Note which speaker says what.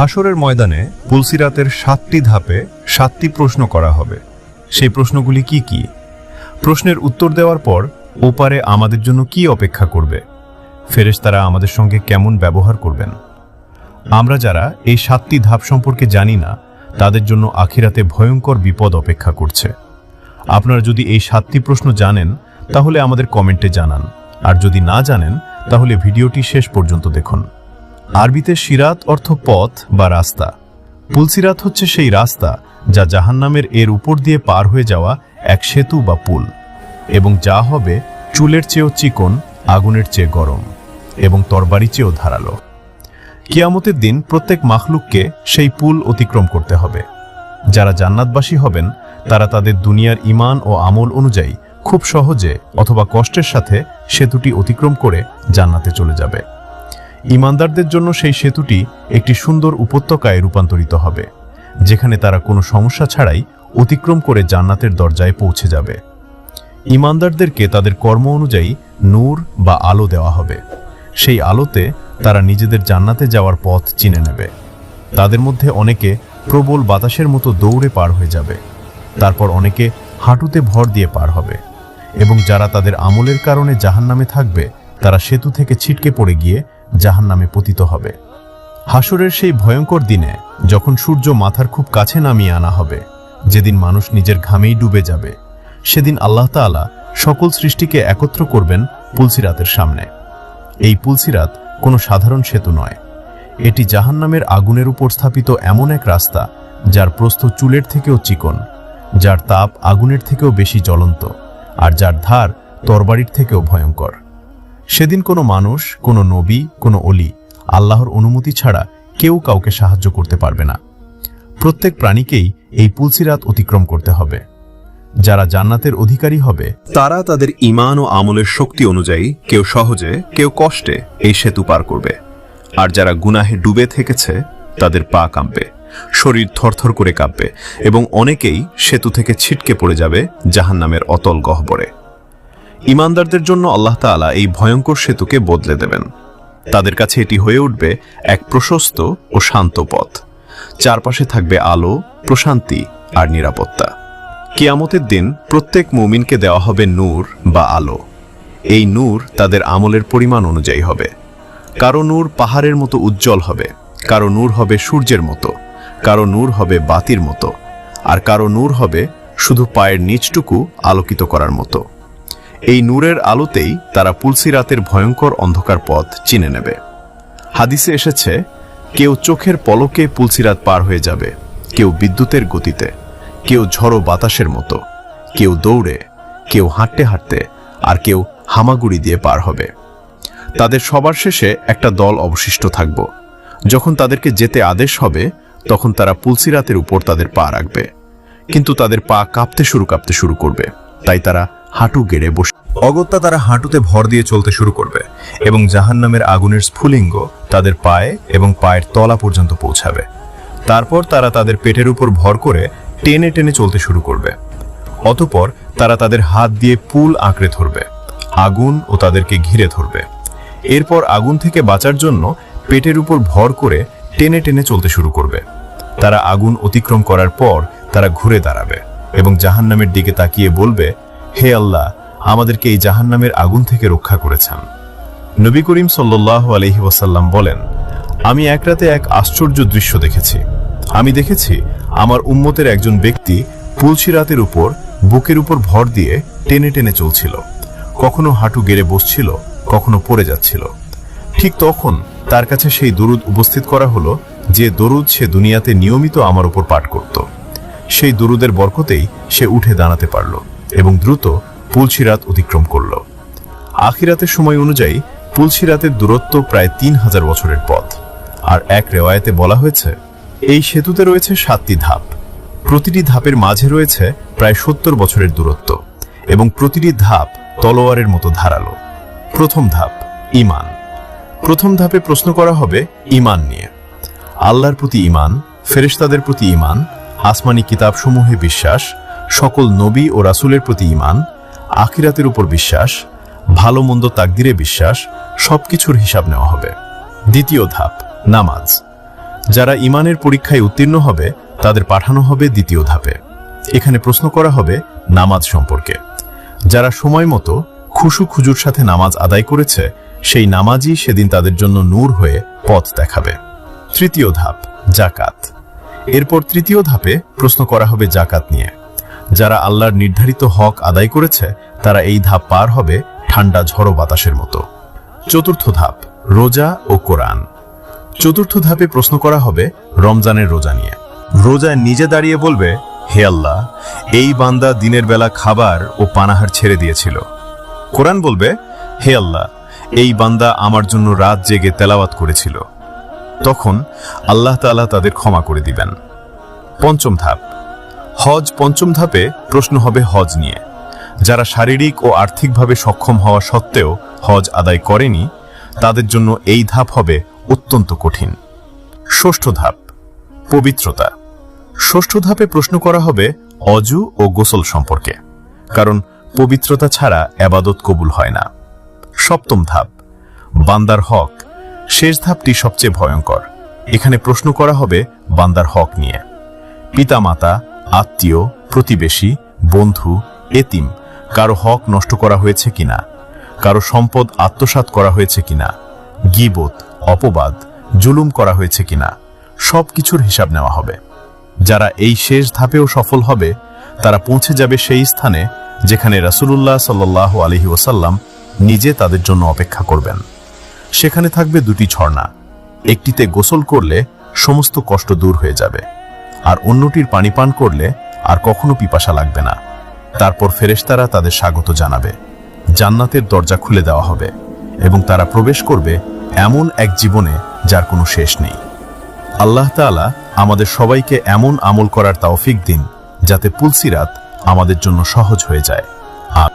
Speaker 1: হাসরের ময়দানে পুলসিরাতের সাতটি ধাপে সাতটি প্রশ্ন করা হবে। সেই প্রশ্নগুলি কি কি? প্রশ্নের উত্তর দেওয়ার পর ওপারে আমাদের জন্য কি অপেক্ষা করবে? ফেরেশ তারা আমাদের সঙ্গে কেমন ব্যবহার করবেন? আমরা যারা এই সাতটি ধাপ সম্পর্কে জানি না, তাদের জন্য আখিরাতে ভয়ঙ্কর বিপদ অপেক্ষা করছে। আপনারা যদি এই সাতটি প্রশ্ন জানেন, তাহলে আমাদের কমেন্টে জানান। আর যদি না জানেন, তাহলে ভিডিওটি শেষ পর্যন্ত দেখুন। আরবিতে সিরাত অর্থ পথ বা রাস্তা। পুলসিরাত হচ্ছে সেই রাস্তা যা জাহান্নামের এর উপর দিয়ে পার হয়ে যাওয়া এক সেতু বা পুল এবং যা হবে চুলের চেয়েও চিকন, আগুনের চেয়ে গরম এবং তরবারি চেয়েও ধারালো। কিয়ামতের দিন প্রত্যেক মাখলুককে সেই পুল অতিক্রম করতে হবে। যারা জান্নাতবাসী হবেন, তারা তাদের দুনিয়ার ইমান ও আমল অনুযায়ী খুব সহজে অথবা কষ্টের সাথে সেতুটি অতিক্রম করে জান্নাতে চলে যাবে। ইমানদারদের জন্য সেই সেতুটি একটি সুন্দর উপত্যকায় রূপান্তরিত হবে, যেখানে তারা কোনো সমস্যা ছাড়াই অতিক্রম করে জান্নাতের দরজায় পৌঁছে যাবে। ইমানদারদেরকে তাদের কর্ম অনুযায়ী নূর বা আলো দেওয়া হবে। সেই আলোতে তারা নিজেদের জান্নাতে যাওয়ার পথ চিনে নেবে। তাদের মধ্যে অনেকে প্রবল বাতাসের মতো দৌড়ে পার হয়ে যাবে। তারপর অনেকে হাঁটুতে ভর দিয়ে পার হবে। এবং যারা তাদের আমলের কারণে জাহান্নামে থাকবে, তারা সেতু থেকে ছিটকে পড়ে গিয়ে জাহান্নামে পতিত হবে। হাসরের সেই ভয়ঙ্কর দিনে যখন সূর্য মাথার খুব কাছে নামিয়ে আনা হবে, যেদিন মানুষ নিজের ঘামেই ডুবে যাবে, সেদিন আল্লাহ তাআলা সকল সৃষ্টিকে একত্র করবেন পুলসিরাতের সামনে। এই পুলসিরাত কোনো সাধারণ সেতু নয়। এটি জাহান্নামের আগুনের উপর স্থাপিত এমন এক রাস্তা, যার প্রস্থ চুলের থেকেও চিকন, যার তাপ আগুনের থেকেও বেশি জ্বলন্ত, আর যার ধার তরবারির থেকেও ভয়ঙ্কর। সেদিন কোনো মানুষ, কোনো নবী, কোনো অলি আল্লাহর অনুমতি ছাড়া কেউ কাউকে সাহায্য করতে পারবে না। প্রত্যেক প্রাণীকেই এই পুলসিরাত অতিক্রম করতে হবে। যারা জান্নাতের অধিকারী হবে,
Speaker 2: তারা তাদের ইমান ও আমলের শক্তি অনুযায়ী কেউ সহজে, কেউ কষ্টে এই সেতু পার করবে। আর যারা গুনাহে ডুবে থেকেছে, তাদের পা কাঁপবে, শরীর থরথর করে কাঁপবে এবং অনেকেই সেতু থেকে ছিটকে পড়ে যাবে জাহান্নামের অতল গহ্বরে। ইমানদারদের জন্য আল্লাহ তাআলা এই ভয়ঙ্কর সেতুকে বদলে দেবেন। তাদের কাছে এটি হয়ে উঠবে এক প্রশস্ত ও শান্ত পথ। চারপাশে থাকবে আলো, প্রশান্তি আর নিরাপত্তা। কিয়ামতের দিন প্রত্যেক মুমিনকে দেওয়া হবে নূর বা আলো। এই নূর তাদের আমলের পরিমাণ অনুযায়ী হবে। কারও নূর পাহাড়ের মতো উজ্জ্বল হবে, কারও নূর হবে সূর্যের মতো, কারও নূর হবে বাতির মতো, আর কারও নূর হবে শুধু পায়ের নিচটুকু আলোকিত করার মতো। এই নূরের আলোতেই তারা পুলসিরাতের ভয়ঙ্কর অন্ধকার পথ চিনে নেবে। হাদিসে এসেছে, কেউ চোখের পলকে পুলসিরাত পার হয়ে যাবে, কেউ বিদ্যুতের গতিতে, কেউ ঝড়ো বাতাসের মতো, কেউ দৌড়ে, কেউ হাঁটতে হাঁটতে, আর কেউ হামাগুড়ি দিয়ে পার হবে। তাদের সবার শেষে একটা দল অবশিষ্ট থাকব। যখন তাদেরকে যেতে আদেশ হবে, তখন তারা পুলসিরাতের উপর তাদের পা রাখবে। কিন্তু তাদের পা কাঁপতে শুরু কাঁপতে শুরু করবে। তাই তারা হাঁটু গেড়ে বসে।
Speaker 1: অগত্যা তারা হাঁটুতে ভর দিয়ে চলতে শুরু করবে এবং জাহান্নামের আগুনের স্ফুলিঙ্গ তাদের পায়ে এবং পায়ের তলা পর্যন্ত পৌঁছাবে। তারপর তারা তাদের পেটের উপর ভর করে টেনে টেনে চলতে শুরু করবে। অতপর তারা তাদের হাত দিয়ে পুল আঁকড়ে ধরবে, আগুন ও তাদেরকে ঘিরে ধরবে। এরপর আগুন থেকে বাঁচার জন্য পেটের উপর ভর করে টেনে টেনে চলতে শুরু করবে। তারা আগুন অতিক্রম করার পর তারা ঘুরে দাঁড়াবে এবং জাহান্নামের দিকে তাকিয়ে বলবে হে আল্লাহ, আমাদেরকে এই জাহান্নামের আগুন থেকে রক্ষা করেছেন। নবী করিম সাল্লাহ আলহি ওয়াসাল্লাম বলেন, আমি এক রাতে এক আশ্চর্য দৃশ্য দেখেছি। আমি দেখেছি আমার উম্মতের একজন ব্যক্তি পুলসিরাতের উপর, বুকের উপর ভর দিয়ে টেনে টেনে চলছিল। কখনো হাঁটু গেড়ে বসছিল, কখনো পড়ে যাচ্ছিল। ঠিক তখন তার কাছে সেই দরুদ উপস্থিত করা হলো, যে দরুদ সে দুনিয়াতে নিয়মিত আমার উপর পাঠ করত। সেই দরুদের বরকতেই সে উঠে দাঁড়াতে পারল। এবং দ্রুত পুলসিরাত অতিক্রম করল। আখিরাতের সময় অনুযায়ী পুলসিরাতের দূরত্ব প্রায় তিন হাজার বছরের পথ। আর এক রেওয়ায়তে বলা হয়েছে, এই সেতুতে রয়েছে সাতটি ধাপ। প্রতিটি ধাপের মাঝে রয়েছে প্রায় সত্তর বছরের দূরত্ব এবং প্রতিটি ধাপ তলোয়ারের মতো ধারালো। প্রথম ধাপ ইমান প্রথম ধাপে প্রশ্ন করা হবে ইমান নিয়ে। আল্লাহর প্রতি ইমান ফেরেশতাদের প্রতি ইমান আসমানি কিতাবসমূহে বিশ্বাস সকল নবী ও রাসূলের প্রতি ইমান আখিরাতের উপর বিশ্বাস, ভালো মন্দ তাকদিরে বিশ্বাস, সবকিছুর হিসাব নেওয়া হবে। দ্বিতীয় ধাপ, নামাজ। যারা ইমানের পরীক্ষায় উত্তীর্ণ হবে, তাদের পাঠানো হবে দ্বিতীয় ধাপে। এখানে প্রশ্ন করা হবে নামাজ সম্পর্কে। যারা সময় মতো খুশু খুজুর সাথে নামাজ আদায় করেছে, সেই নামাজই সেদিন তাদের জন্য নূর হয়ে পথ দেখাবে। তৃতীয় ধাপ, জাকাত। এরপর তৃতীয় ধাপে প্রশ্ন করা হবে জাকাত নিয়ে। যারা আল্লাহর নির্ধারিত হক আদায় করেছে, তারা এই ধাপ পার হবে ঠান্ডা ঝড়ো বাতাসের মতো। চতুর্থ ধাপ, রোজা ও কোরআন। চতুর্থ ধাপে প্রশ্ন করা হবে রমজানের রোজা নিয়ে। রোজা নিজে দাঁড়িয়ে বলবে, হে আল্লাহ, এই বান্দা দিনের বেলা খাবার ও পানাহার ছেড়ে দিয়েছিল। কোরআন বলবে, হে আল্লাহ, এই বান্দা আমার জন্য রাত জেগে তেলাওয়াত করেছিল। তখন আল্লাহ তাআলা তাদের ক্ষমা করে দিবেন। পঞ্চম ধাপ হজ পঞ্চম ধাপে প্রশ্ন হবে হজ নিয়ে। যারা শারীরিক ও আর্থিকভাবে সক্ষম হওয়া সত্ত্বেও হজ আদায় করেনি, তাদের জন্য এই ধাপ হবে অত্যন্ত কঠিন। ষষ্ঠ ধাপ, পবিত্রতা। ষষ্ঠ ধাপে প্রশ্ন করা হবে অজু ও গোসল সম্পর্কে, কারণ পবিত্রতা ছাড়া আবাদত কবুল হয় না। সপ্তম ধাপ, বান্দার হক। শেষ ধাপটি সবচেয়ে ভয়ঙ্কর। এখানে প্রশ্ন করা হবে বান্দার হক নিয়ে। পিতামাতা আত্মীয়, প্রতিবেশী, বন্ধু, এতিম, কারও হক নষ্ট করা হয়েছে কিনা, কারও সম্পদ আত্মসাৎ করা হয়েছে কিনা, গিবত, অপবাদ, জুলুম করা হয়েছে কিনা সব কিছুর হিসাব নেওয়া হবে। যারা এই শেষ ধাপেও সফল হবে, তারা পৌঁছে যাবে সেই স্থানে যেখানে রাসূলুল্লাহ সাল্লাহ আলহি ওসাল্লাম নিজে তাদের জন্য অপেক্ষা করবেন। সেখানে থাকবে দুটি ঝর্ণা। একটিতে গোসল করলে সমস্ত কষ্ট দূর হয়ে যাবে। আর অন্যটির পানি পান করলে আর কখনো পিপাসা লাগবে না। তারপর ফেরেশতারা তাদের স্বাগত জানাবে। জান্নাতের দরজা খুলে দেওয়া হবে এবং তারা প্রবেশ করবে এমন এক জীবনে যার কোনো শেষ নেই। আল্লাহ তাআলা আমাদের সবাইকে এমন আমল করার তাওফিক দিন যাতে পুলসিরাত আমাদের জন্য সহজ হয়ে যায়। আর